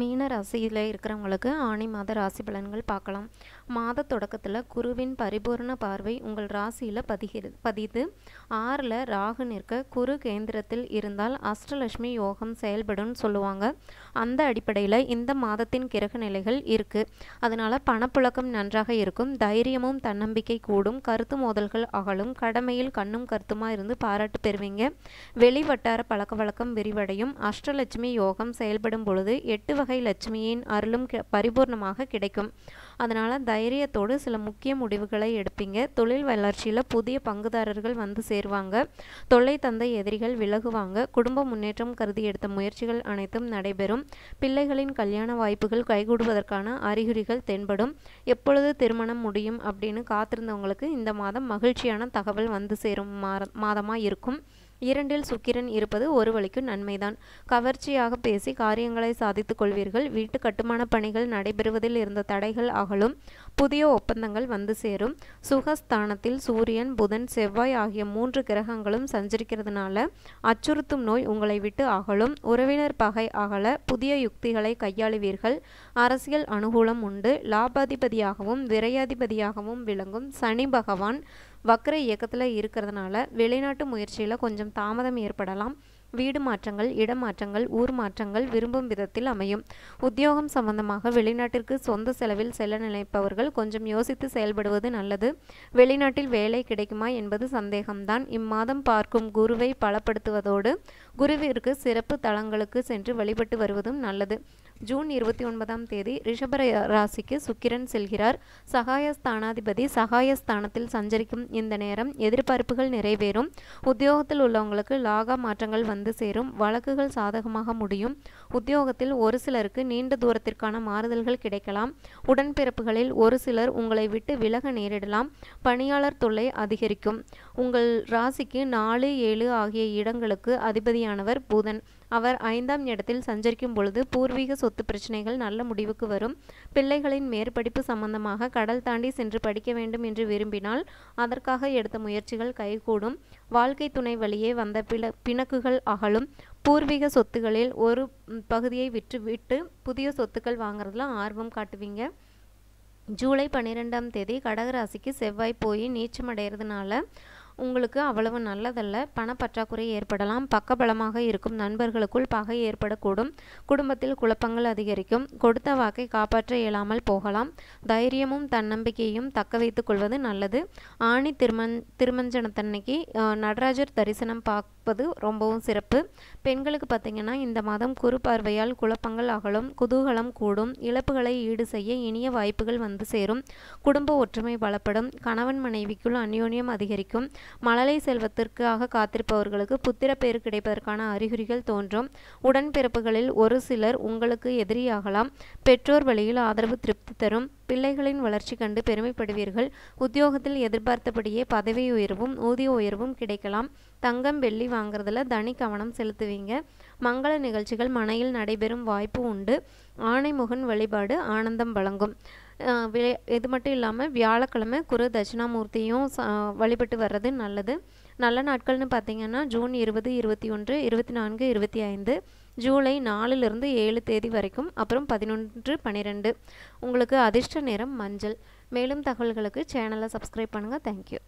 மீன ராசியில் இருக்கிறவங்களுக்கு ஆணி மாத ராசி பலன்கள் பார்க்கலாம். மாத தொடக்கத்தில் குருவின் பரிபூரண பார்வை உங்கள் ராசியில் பதிகிறது பதிது ஆறில் ராகு நிற்க குரு கேந்திரத்தில் இருந்தால் அஷ்டலட்சுமி யோகம் செயல்படும்னு சொல்லுவாங்க. அந்த அடிப்படையில் இந்த மாதத்தின் கிரக நிலைகள் இருக்குது அதனால் பணப்புழக்கம் நன்றாக இருக்கும். தைரியமும் தன்னம்பிக்கை கூடும். கருத்து மோதல்கள் அகலும். கடமையில் கண்ணும் கருத்துமாக இருந்து பாராட்டு பெறுவீங்க. வெளி வட்டார பழக்க வழக்கம் விரிவடையும். அஷ்டலட்சுமி யோகம் செயல்படும் பொழுது எட்டு வகை லட்சுமியின் அருளும் பரிபூர்ணமாக கிடைக்கும். அதனால் தைரியத்தோடு சில முக்கிய முடிவுகளை எடுப்பீங்க. தொழில் வளர்ச்சியில் புதிய பங்குதாரர்கள் வந்து சேருவாங்க. தொல்லை தந்தை எதிரிகள் விலகுவாங்க. குடும்ப முன்னேற்றம் கருதி எடுத்த முயற்சிகள் அனைத்தும் நடைபெறும். பிள்ளைகளின் கல்யாண வாய்ப்புகள் கைகூடுவதற்கான அறிகுறிகள் தென்படும். எப்பொழுது திருமணம் முடியும் அப்படின்னு காத்திருந்தவங்களுக்கு இந்த மாதம் மகிழ்ச்சியான தகவல் வந்து சேரும் மாதமாக இருக்கும். இரண்டில் சுக்கிரன் இருப்பது ஒரு வழிக்கு நன்மைதான். கவர்ச்சியாக பேசி காரியங்களை சாதித்துக் கொள்வீர்கள். வீட்டு கட்டுமான பணிகள் நடைபெறுவதில் இருந்த தடைகள் அகலும். புதிய ஒப்பந்தங்கள் வந்து சேரும். சுகஸ்தானத்தில் சூரியன் புதன் செவ்வாய் ஆகிய மூன்று கிரகங்களும் சஞ்சரிக்கிறதுனால அச்சுறுத்தும் நோய் உங்களை விட்டு அகலும். உறவினர் பகை அகல. புதிய யுக்திகளை கையாளுவீர்கள். அரசியல் அனுகூலம் உண்டு. லாபாதிபதியாகவும் விரையாதிபதியாகவும் விளங்கும் சனி பகவான் வக்ர இயக்கத்தில் இருக்கிறதுனால வெளிநாட்டு முயற்சியில் கொஞ்சம் தாமதம் ஏற்படலாம். வீடு மாற்றங்கள் இடமாற்றங்கள் ஊர் மாற்றங்கள் விரும்பும் விதத்தில் அமையும். உத்தியோகம் சம்பந்தமாக வெளிநாட்டிற்கு சொந்த செலவில் செல்ல நினைப்பவர்கள் கொஞ்சம் யோசித்து செயல்படுவது நல்லது. வெளிநாட்டில் வேலை கிடைக்குமா என்பது சந்தேகம்தான். இம்மாதம் பார்க்கும் குருவை பலப்படுத்துவதோடு குருவிற்கு சிறப்பு தலங்களுக்கு சென்று வழிபட்டு வருவதும் நல்லது. ஜூன் இருபத்தி ஒன்பதாம் தேதி ரிஷப ராசிக்கு சுக்கிரன் செல்கிறார். சகாயஸ்தானாதிபதி சகாயஸ்தானத்தில் சஞ்சரிக்கும் இந்த நேரம் எதிர்பார்ப்புகள் நிறைவேறும். உத்தியோகத்தில் உள்ளவங்களுக்கு லாகா மாற்றங்கள் வந்து சேரும். வழக்குகள் சாதகமாக முடியும். உத்தியோகத்தில் ஒரு சிலருக்கு நீண்ட தூரத்திற்கான மாறுதல்கள் கிடைக்கலாம். உடன்பிறப்புகளில் ஒரு சிலர் உங்களை விட்டு விலக நேரிடலாம். பணியாளர் தொல்லை அதிகரிக்கும். உங்கள் ராசிக்கு நாலு ஏழு ஆகிய இடங்களுக்கு அதிபதியானவர் புதன். அவர் ஐந்தாம் இடத்தில் சஞ்சரிக்கும் பொழுது பூர்வீக சொத்து பிரச்சனைகள் நல்ல முடிவுக்கு வரும். பிள்ளைகளின் மேற்படிப்பு சம்பந்தமாக கடல் தாண்டி சென்று படிக்க வேண்டும் என்று விரும்பினால் அதற்காக எடுத்த முயற்சிகள் கைகூடும். வாழ்க்கை துணை வழியே வந்த பிள பிணக்குகள் அகலும். பூர்வீக சொத்துகளில் ஒரு பகுதியை விற்று விட்டு புதிய சொத்துக்கள் வாங்குறதுல ஆர்வம் காட்டுவீங்க. ஜூலை பன்னிரெண்டாம் தேதி கடகராசிக்கு செவ்வாய் போய் நீச்சமடைகிறதுனால உங்களுக்கு அவ்வளவு நல்லதல்ல. பணப்பற்றாக்குறை ஏற்படலாம். பக்கபலமாக இருக்கும் நண்பர்களுக்குள் பகை ஏற்படக்கூடும். குடும்பத்தில் குழப்பங்கள் அதிகரிக்கும். கொடுத்த வாக்கை காப்பாற்ற இயலாமல் போகலாம். தைரியமும் தன்னம்பிக்கையும் தக்க வைத்துக் கொள்வது நல்லது. ஆணி திருமண் திருமஞ்சனத்தன்னைக்கு நடராஜர் தரிசனம் இருப்பது ரொம்பவும் சிறப்பு. பெண்களுக்கு பார்த்தீங்கன்னா இந்த மாதம் குறு பார்வையால் குழப்பங்கள் அகலும் குதூகலம் கூடும் இழப்புகளை ஈடு செய்ய இனிய வாய்ப்புகள் வந்து சேரும். குடும்ப ஒற்றுமை பலப்படும் கணவன் மனைவிக்குள் அந்யோன்யம் அதிகரிக்கும். மழலை செல்வத்திற்காக காத்திருப்பவர்களுக்கு புத்திர பேர் கிடைப்பதற்கான அறிகுறிகள் தோன்றும். உடன்பிறப்புகளில் ஒரு சிலர் உங்களுக்கு எதிரியாகலாம். பெற்றோர் வழியில் ஆதரவு திருப்தி தரும். பிள்ளைகளின் வளர்ச்சி கண்டு பெருமைப்படுவீர்கள். உத்தியோகத்தில் எதிர்பார்த்தபடியே பதவி உயர்வும் ஊதிய உயர்வும் கிடைக்கலாம். தங்கம் வெள்ளி வாங்குறதுல தனி கவனம் செலுத்துவீங்க. மங்கள நிகழ்ச்சிகள் மனையில் நடைபெறும் வாய்ப்பு உண்டு. ஆணைமுகன் வழிபாடு ஆனந்தம் வழங்கும். இது மட்டும் இல்லாமல் வியாழக்கிழமை குரு தட்சிணாமூர்த்தியும் வழிபட்டு வர்றது நல்லது. நல்ல நாட்கள்னு பார்த்தீங்கன்னா ஜூன் இருபது இருபத்தி ஒன்று இருபத்தி நான்கு இருபத்தி ஐந்து. ஜூலை நாலுலேருந்து ஏழு தேதி வரைக்கும் அப்புறம் பதினொன்று பன்னிரெண்டு உங்களுக்கு அதிர்ஷ்ட நேரம் மஞ்சள். மேலும் தகவல்களுக்கு சேனலை சப்ஸ்கிரைப் பண்ணுங்கள் தேங்க்யூ